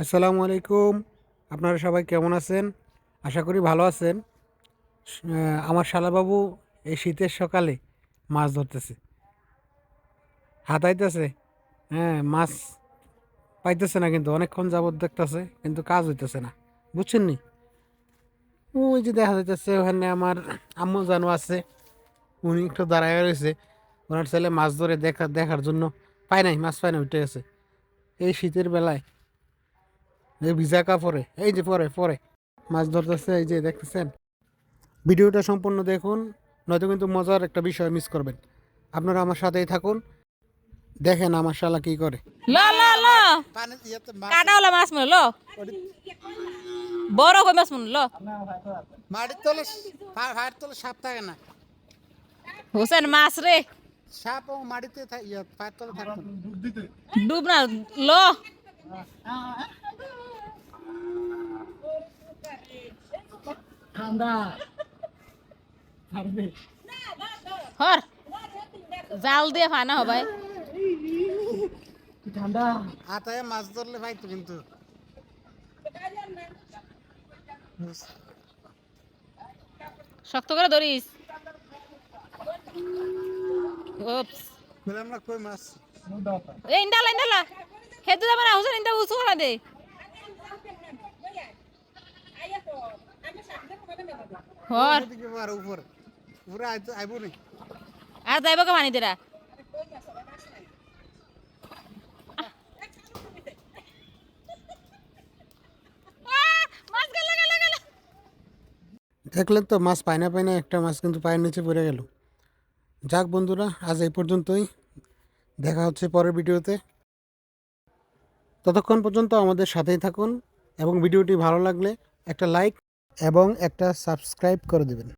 আসসালামু আলাইকুম। আপনারা সবাই কেমন আছেন? আশা করি ভালো আছেন। আমার শালাবাবু এই শীতের সকালে মাছ ধরতেছে। হাতাইতেছে হ্যাঁ মাছ পাইতেছে না কিন্তু, অনেকক্ষণ যাবত দেখতেছে, কিন্তু কাজ হইতেছে না। বুঝছেন নি ওই যে দেখা যাইতেছে, ওখানে আমার আম্মু জানো আছে, উনি একটু দাঁড়ায় রয়েছে ওনার ছেলে মাছ ধরে দেখা, দেখার জন্য পায় নাই, মাছ পায় না উঠে গেছে। এই শীতের বেলায় এই ভিজা কাপড়ে এই যে পরে পরে। মাছ ধরতেছে এই যে দেখতেছেন। ভিডিওটা সম্পূর্ণ দেখুন নয়তো কিন্তু মজার একটা বিষয় মিস করবেন। আপনারা আমার সাথেই থাকুন দেখেন আমার শালা কি করে। ল ল ল। কাটাওয়ালা মাছ মনে ল। বড় কই মাছ মনে ল। মাটির তলে হাড় তলে সাপ থাকে না। হোসেন মাছ রে। সাপ ও মাটিতে তলে থাকতো ডুব না ল। হর জাল দিয়ে ফানা হবাই। হাতায় মাছ ধরলে পাইতো কিন্তু। শক্ত করে ধরিস। না কই মাছ? এই যাবে না হোসেন দে। হর উপর আইবো নি? আর যাইব কে গেল দেখলেন তো মাছ পায় না পায় না একটা মাছ কিন্তু পায়ের নিচে পড়ে গেল। যাক বন্ধুরা আজ এই পর্যন্তই। দেখা হচ্ছে পরের ভিডিওতে। ততক্ষণ পর্যন্ত আমাদের সাথেই থাকুন এবং ভিডিওটি ভালো লাগলে একটা লাইক এবং একটা সাবস্ক্রাইব করে দেবেন।